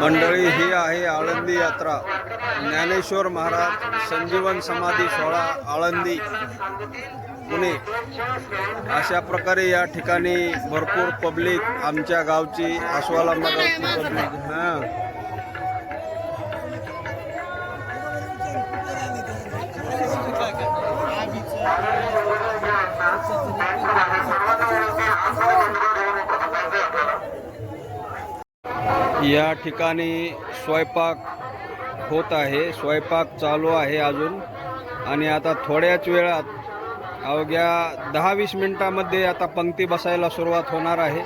मंडळी ही आहे आळंदी यात्रा. ज्ञानेश्वर महाराज संजीवन समाधी सोहळा आळंदी पुणे. अशा प्रकारे या ठिकाणी भरपूर पब्लिक आमच्या गावची अस्वालांबा मदत पब्लिक हां. या ठिकाणी स्वयंपाक होत आहे. स्वयंपाक चालू आहे अजून. आणि आता थोड्याच वेळात अवघ्या दहा वीस मिनिटामध्ये आता पंक्ती बसायला सुरुवात होणार आहे.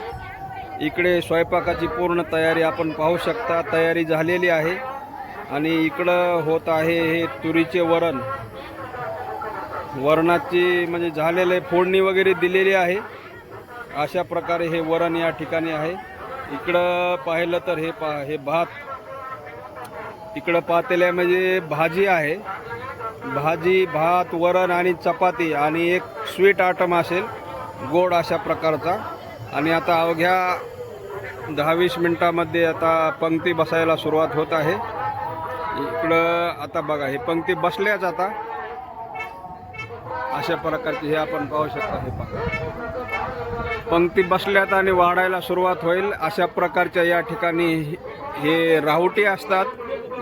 इकडे स्वयंपाकाची पूर्ण तयारी आपण पाहू शकता. तयारी झालेली आहे. आणि इकडं होत आहे हे तुरीचे वरण. वरणाची म्हणजे झालेले फोडणी वगैरे दिलेली आहे. अशा प्रकारे हे वरण या ठिकाणी आहे. इकडं पाहिलं तर हे पा हे भात. इकडं म्हणजे भाजी आहे. भाजी भात वरण आणि चपाती आणि एक स्वीट आयटम असेल गोड अशा प्रकारचा. आणि आता अवघ्या दहावीस मिनटामध्ये आता पंक्ती बसायला सुरुवात होत आहे. इकडं आता बघा हे पंक्ती बसल्याच आता. अशा प्रकारची हे आपण पाहू शकता हे पहा. पंक्ती बसल्यात आणि वाढायला सुरुवात होईल. अशा प्रकारच्या या ठिकाणी हे राहुटी असतात.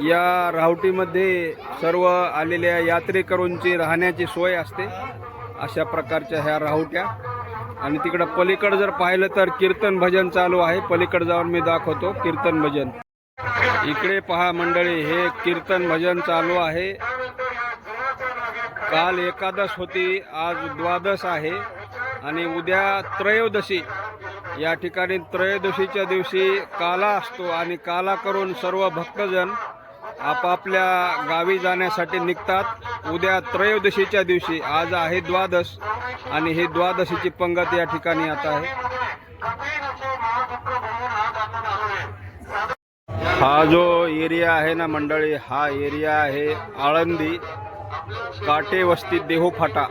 या राहुटीमध्ये सर्व आलेल्या यात्रेकरूंची राहण्याची सोय असते. अशा प्रकारच्या ह्या राहुट्या. आणि तिकडं पलीकडं जर पाहिलं तर कीर्तन भजन चालू आहे. पलीकडे जाऊन मी दाखवतो. कीर्तन भजन. इकडे पहा मंडळी हे कीर्तन भजन चालू आहे. काल एकादश होती आज द्वादश आहे. आणि उद्या त्रयोदशी. या ठिकाणी त्रयोदशीच्या दिवशी काला असतो आणि काला करून सर्व भक्तजन आपापल्या गावी जाण्यासाठी निघतात. उद्या त्रयोदशीच्या दिवशी आज आहे द्वादश आणि ही द्वादशीची पंगत या ठिकाणी आता आहे. हा जो एरिया आहे ना मंडळी हा एरिया आहे आळंदी. काटे वस्ती देहोफाटा.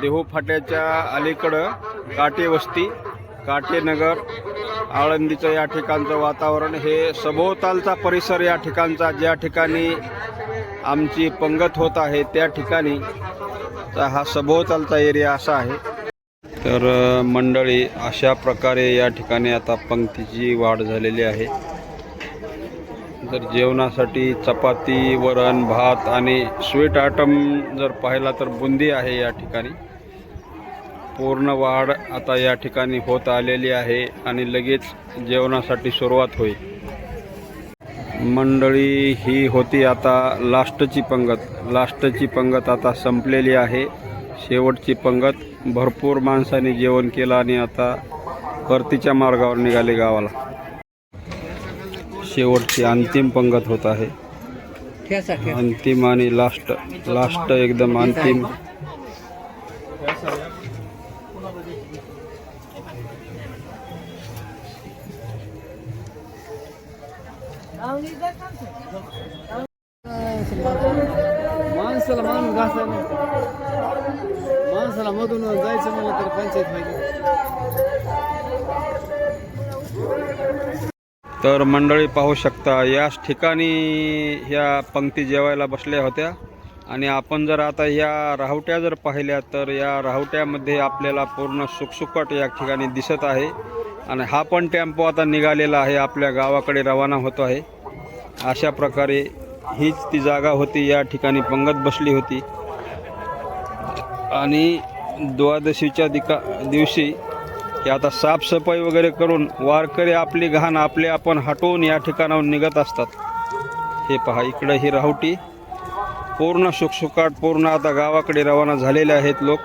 देहोफाट्याच्या अलीकडं काटे वस्ती काटेनगर आळंदीचं या ठिकाणचं वातावरण. हे सभोवतालचा परिसर या ठिकाणचा ज्या ठिकाणी आमची पंगत होत आहे त्या ठिकाणी हा सभोवतालचा एरिया असा आहे. तर मंडळी अशा प्रकारे या ठिकाणी आता पंक्तीची वाढ झालेली आहे. जर जेवणासाठी चपाती वरण भात आणि स्वीट आयटम जर पाहिला तर बुंदी आहे या ठिकाणी. पूर्ण वाढ आता या ठिकाणी होत आलेली आहे आणि लगेच जेवणासाठी सुरुवात होईल. मंडळी ही होती आता लास्टची पंगत. लास्टची पंगत आता संपलेली आहे. शेवटची पंगत. भरपूर माणसाने जेवण केलं आणि आता परतीच्या मार्गावर निघाले गावाला. शेवटची अंतिम पंगत होत आहे. अंतिम आणि लास्ट लास्ट एकदम अंतिम. माणसाला माणूस घासा माणसाला मधून जायचं म्हणलं तर पंचायत पाहिजे तर मंडळी पाहू शकता याच ठिकाणी ह्या पंक्ती जेवायला बसल्या होत्या. आणि आपण जर आता या राहुट्या जर पाहिल्या तर या राहुट्यामध्ये आपल्याला पूर्ण सुकसुकट या ठिकाणी दिसत आहे. आणि हा पण टेम्पो आता निघालेला आहे आपल्या गावाकडे रवाना होतो आहे. अशा प्रकारे हीच ती जागा होती या ठिकाणी पंगत बसली होती. आणि द्वादशीच्या दिका दिवशी की आता साफसफाई वगैरे करून वारकरी आपली घाण आपले आपण हटवून या ठिकाणाहून निघत असतात. हे पहा इकडं ही राहुटी. पूर्ण सुखसुकाट पूर्ण आता गावाकडे रवाना झालेले आहेत लोक.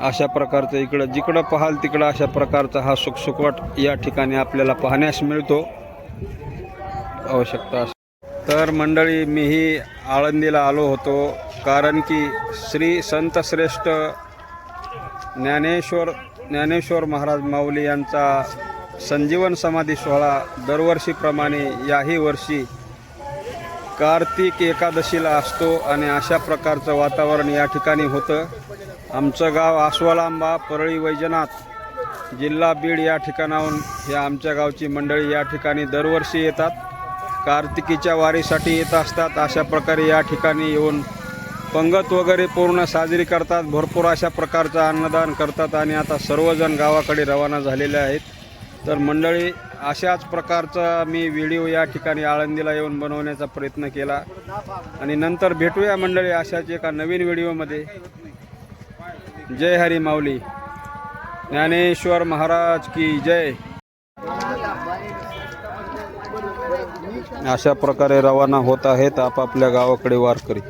अशा प्रकारचं इकडं जिकडं पाहाल तिकडं अशा प्रकारचा हा सुखसुकाट या ठिकाणी आपल्याला पाहण्यास मिळतो. आवश्यकता असेल. तर मंडळी मीही आळंदीला आलो होतो कारण की श्री संत श्रेष्ठ ज्ञानेश्वर ज्ञानेश्वर महाराज माऊली यांचा संजीवन समाधी सोहळा दरवर्षीप्रमाणे याही वर्षी कार्तिक एकादशीला असतो आणि अशा प्रकारचं वातावरण या ठिकाणी होतं. आमचं गाव आस्वालांबा परळी वैजनाथ जिल्हा बीड या ठिकाणाहून या आमच्या गावची मंडळी या ठिकाणी दरवर्षी येतात. कार्तिकीच्या वारीसाठी येत असतात. अशा प्रकारे या ठिकाणी येऊन पंगत वगैरे पूर्ण साजरी करतात भरपूर अशा प्रकारचं अन्नदान करतात आणि आता सर्वजण गावाकडे रवाना झालेले आहेत. तर मंडळी अशाच प्रकारचा मी व्हिडिओ या ठिकाणी आळंदीला येऊन बनवण्याचा प्रयत्न केला. आणि नंतर भेटूया मंडळी अशाच एका नवीन व्हिडिओमध्ये. जय हरी माऊली. ज्ञानेश्वर महाराज की जय. अशा प्रकारे रवाना होत आहेत आपापल्या गावाकडे वारकरी.